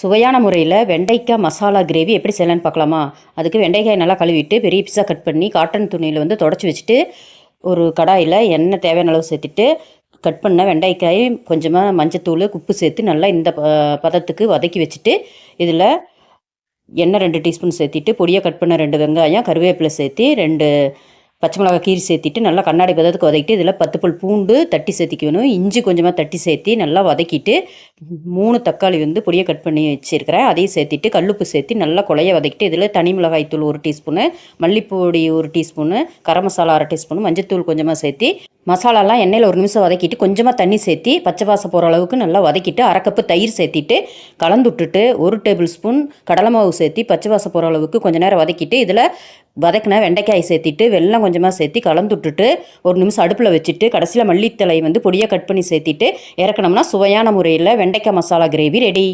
சுவையான முறையில் வெண்டைக்காய் மசாலா கிரேவி எப்படி செய்யலான்னு பார்க்கலாமா? அதுக்கு வெண்டைக்காய் நல்லா கழுவிட்டு பெரிய பீஸாக கட் பண்ணி காட்டன் துணியில் வந்து தொடச்சி வச்சுட்டு ஒரு கடாயில் எண்ணெய் தேவையான அளவு சேர்த்துட்டு கட் பண்ண வெண்டைக்காய் கொஞ்சமாக மஞ்சத்தூள் உப்பு சேர்த்து நல்லா இந்த ப பதத்துக்கு வதக்கி வச்சுட்டு இதில் எண்ணெய் ரெண்டு டீஸ்பூன் சேர்த்திட்டு பொடியாக கட் பண்ண ரெண்டு வெங்காயம் கருவேப்பிலை சேர்த்து ரெண்டு பச்சை மிளகாய் கீரி சேர்த்திட்டு நல்லா கண்ணாடி பதத்துக்கு வதக்கிட்டு இதில் பத்து பல் பூண்டு தட்டி சேர்த்திக்கணும் இஞ்சி கொஞ்சமாக தட்டி சேர்த்தி நல்லா வதக்கிட்டு மூணு தக்காளி வந்து பொடியை கட் பண்ணி வச்சுருக்கிறேன். அதையும் சேர்த்திட்டு கல்லுப்பு சேர்த்து நல்லா கொலையை வதக்கிட்டு இதில் தனி மிளகாய் தூள் ஒரு டீஸ்பூனு மல்லிப்பொடி ஒரு டீஸ்பூனு கரம் மசாலா அரை டீஸ்பூனு மஞ்சத்தூள் கொஞ்சமாக சேர்த்தி மசாலாலாம் எண்ணெயில் ஒரு நிமிஷம் வதக்கிட்டு கொஞ்சமாக தண்ணி சேர்த்தி பச்சை வாசம் போகிற அளவுக்கு நல்லா வதக்கிட்டு அரை கப்பு தயிர் சேர்த்திட்டு கலந்து விட்டுட்டு ஒரு டேபிள் ஸ்பூன் கடலை மாவு சேர்த்தி பச்சை வாசம் போகிற அளவுக்கு கொஞ்சம் நேரம் வதக்கிட்டு இதில் வதக்கின வெண்டைக்காய் சேர்த்திட்டு வெள்ளம் கொஞ்சமாக சேர்த்து கலந்து விட்டுட்டு ஒரு நிமிஷம் அடுப்பில் வச்சுட்டு கடைசியில் மல்லித்தலை வந்து பொடியாக கட் பண்ணி சேர்த்திட்டு இறக்கணும்னா சுவையான முறையில் வெண்டைக்காய் மசாலா கிரேவி ரெடி